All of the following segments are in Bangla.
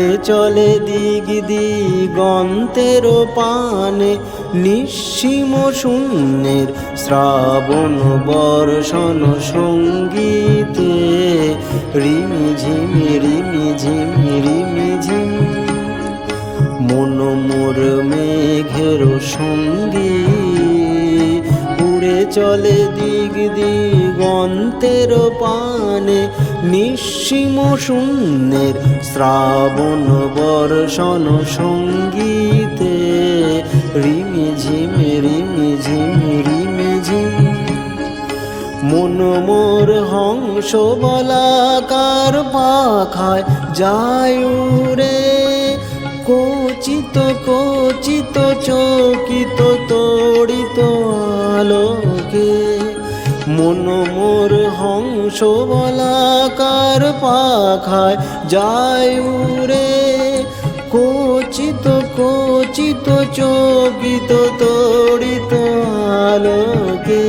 উড়ে চলে দিগ দিগন্তের পানে, নিঃসীম শূন্যের শ্রাবণ বর্ষণ সঙ্গীতে, রিমি ঝিমি রিমি ঝিমি, রিমি ঝিম মন মোর মেঘের চলে দিগ দিগন্তের পানে, নিঃসীম শূন্যের শ্রাবণ বর্ষণ সঙ্গীতে। রিমি ঝিমি রিমি ঝিমি, রিমি ঝিম। মন মোর হংস বলাকার পাখায় যায় রে কোচিত কোচিত, চকিত, তড়িত আলোকে মন মোর হংস বলাকার পাখায় যায় উড়ে। কোচিত কোচিত চকিত তড়িত আলোকে।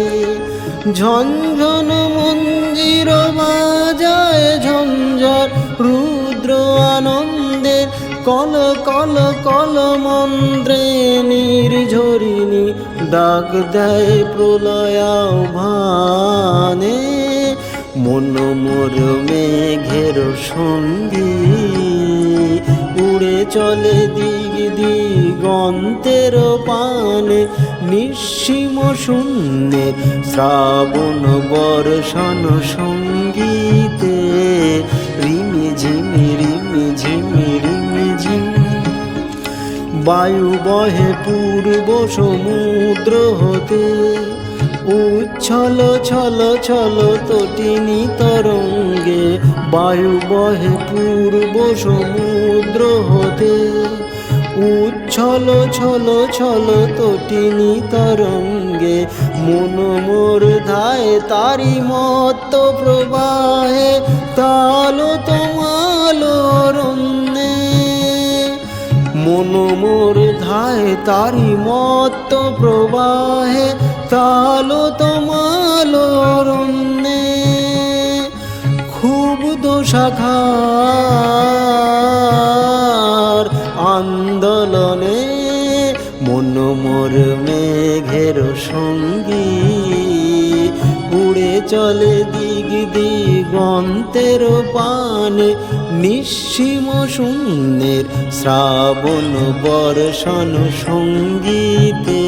ঝঞ্ঝন মঞ্জির বাজায় ঝঞ্ঝর রুদ্র আনন্দের কল কল কল মন্ত্রে নির্ঝরিণী ডাক দেয় প্রলয়াভানে মন মোর মেঘের সঙ্গী। উড়ে চলে দিগ দিগন্তের পানে, নিঃসীম শূন্যের শ্রাবণ বর্ষণ সঙ্গীতে। রিমি ঝিমি রিমি ঝিমি, রিমি ঝিম। বায়ু বহে পূর্ব সমুদ্র হতে উচ্ছল, ছল ছল তটিনী তরঙ্গে বায়ু বহে পূর্ব সমুদ্র হতে। উচ্ছল, ছল ছল তটিনী তরঙ্গে মন মোর ধায় তারি মত্ত প্রবাহে তালো তোমালো মন মোর ধায় তারি মত্ত প্রবাহে তালো তোমালো রন্যে খুব দোষাখার আন্দোলনে মন মোর মেঘের সঙ্গী। চলে দিগ দিগন্তের পানে। নিঃসীম শূন্যের শ্রাবণ বর্ষণ সঙ্গীতে